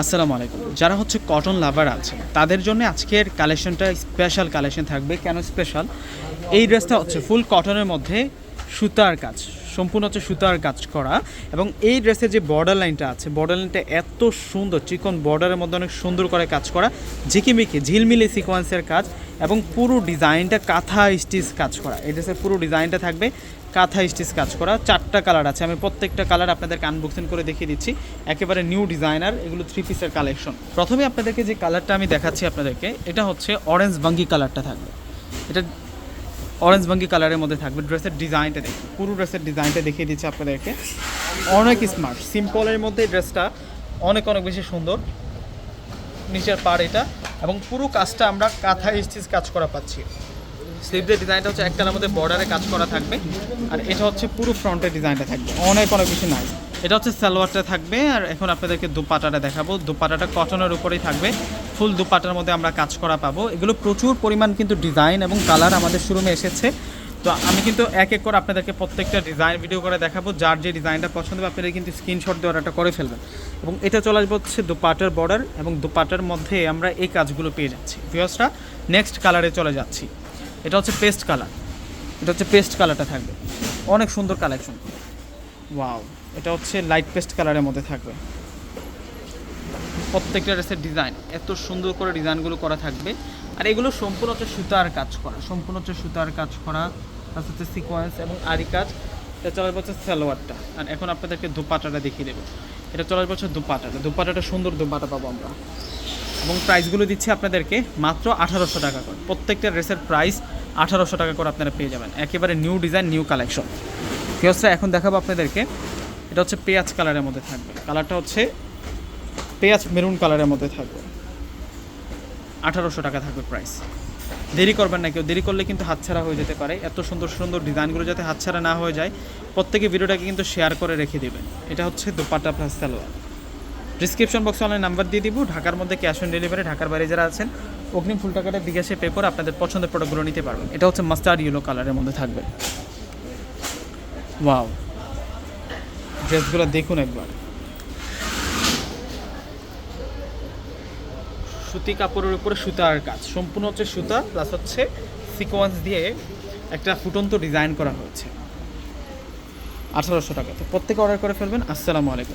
আসসালামু আলাইকুম। যারা হচ্ছে কটন লাভার আছে, তাদের জন্য আজকের কালেকশনটা স্পেশাল কালেকশন থাকবে। কেন স্পেশাল এই ড্রেসটা হচ্ছে ফুল কটনের মধ্যে সুতার কাজ, সম্পূর্ণ হচ্ছে সুতার কাজ করা এবং এই ড্রেসের যে বর্ডার লাইনটা আছে বর্ডার লাইনটা এত সুন্দর, চিকন বর্ডারের মধ্যে অনেক সুন্দর করে কাজ করা, ঝিকিমিকি, ঝিলমিলি সিকোয়েন্সের কাজ এবং পুরো ডিজাইনটা কাঁথা স্টিচ কাজ করা। এই ড্রেসের পুরো ডিজাইনটা থাকবে কাঁথা স্টিচ কাজ করা, চারটা কালার আছে। আমি প্রত্যেকটা কালার আপনাদেরকে আনবক্সিং করে দেখিয়ে দিচ্ছি। একেবারে নিউ ডিজাইনার এগুলো থ্রি পিসের কালেকশন প্রথমে আপনাদেরকে যে কালারটা আমি দেখাচ্ছি আপনাদেরকে, এটা হচ্ছে অরেঞ্জ বাঙ্গি কালারটা থাকবে। এটা অরেঞ্জ বাঙ্গি কালারের মধ্যে থাকবে ড্রেসের ডিজাইনটা দেখুন পুরো ড্রেসের ডিজাইনটা দেখিয়ে দিচ্ছি আপনাদেরকে। অনেক স্মার্ট, সিম্পলের মধ্যে ড্রেসটা অনেক অনেক বেশি সুন্দর। নিচের পার এটা। এবং পুরো কাজটা আমরা কাঁথা স্টিচ কাজ করা পাচ্ছি। স্লিভদের ডিজাইনটা হচ্ছে একটার মধ্যে বর্ডারে কাজ করা থাকবে। আর এটা হচ্ছে পুরো ফ্রন্টের ডিজাইনটা থাকবে। অনেক অনেক বেশি নাইস এটা হচ্ছে সালোয়ারটা থাকবে, আর এখন আপনাদেরকে দুপাটাটা দেখাবো। দুপাটাটা কটনের উপরেই থাকবে। ফুল দুপাটার মধ্যে আমরা কাজ করা পাবো। এগুলো প্রচুর পরিমাণ কিন্তু ডিজাইন এবং কালার আমাদের শোরুমে এসেছে। তো আমি কিন্তু এক এক করে আপনাদেরকে প্রত্যেকটা ডিজাইন ভিডিও করে দেখাবো। যার যে ডিজাইনটা পছন্দ হবে, আপনারা কিন্তু স্ক্রিনশট দিয়ে অর্ডারটা করে ফেলবেন। এবং এটা চলে আসবে হচ্ছে দুপাটার বর্ডার এবং দুপাটার মধ্যে আমরা এই কাজগুলো পেয়ে যাচ্ছি। ভিউসরা নেক্সট কালারে চলে যাচ্ছি। এটা হচ্ছে পেস্ট কালার এটা হচ্ছে পেস্ট কালারটা থাকবে। অনেক সুন্দর কালেকশন ওয়াও এটা হচ্ছে লাইট পেস্ট কালারের মধ্যে থাকবে। প্রত্যেকটা ড্রেসের ডিজাইন এত সুন্দর করে ডিজাইনগুলো করা থাকবে। আর এগুলো সম্পূর্ণ হচ্ছে সুতার কাজ করা, সম্পূর্ণ হচ্ছে সুতার কাজ করা তার হচ্ছে সিকোয়েন্স এবং আরি কাজ। এটা চলে হচ্ছে সালোয়ারটা। আর এখন আপনাদেরকে দুপাটাটা দেখিয়ে দেবো। এটা চলে হচ্ছে দুপাটাটা দুপাটাটা সুন্দর দুপাটা পাবো আমরা। এবং প্রাইসগুলো দিচ্ছি আপনাদেরকে মাত্র আঠারোশো টাকা করে। প্রত্যেকটা ড্রেসের প্রাইস আঠারোশো টাকা করে আপনারা পেয়ে যাবেন। একেবারে নিউ ডিজাইন নিউ কালেকশন ফিওসরা এখন দেখাবো আপনাদেরকে। এটা হচ্ছে পেঁয়াজ কালারের মধ্যে থাকবে। কালারটা হচ্ছে পেঁয়াজ মেরুন কালারের মধ্যে থাকবে। আঠারোশো টাকা থাকবে প্রাইস দেরি করবেন না কেউ। দেরি করলে কিন্তু হাতছাড়া হয়ে যেতে পারে। এত সুন্দর সুন্দর ডিজাইনগুলো যাতে হাতছাড়া না হয়ে যায়, প্রত্যেকে ভিডিওটাকে কিন্তু শেয়ার করে রেখে দেবেন। এটা হচ্ছে দোপাট্টা প্লাস সালোয়ার। ডিসক্রিপশন বক্সে অনলাইন নাম্বার দিয়ে দিব। ঢাকার মধ্যে ক্যাশ অন ডেলিভারি ঢাকার বাইরে যারা আছেন, অগ্রিম ফুল টাকাটা বিকাশে পে করে আপনাদের পছন্দের প্রোডাক্টগুলো নিতে পারবেন। এটা হচ্ছে মাস্টার্ড ইয়েলো কালারের মধ্যে থাকবে। ওয়াও ড্রেসগুলো দেখুন একবার। সুতি কাপড়ের উপরে সুতার কাজ। সম্পূর্ণ হচ্ছে সুতা প্লাস হচ্ছে সিকোয়েন্স দিয়ে একটা ফুটন্ত ডিজাইন করা হয়েছে। আঠারোশো টাকা। তো প্রত্যেকে অর্ডার করে ফেলবেন। আসসালামু আলাইকুম।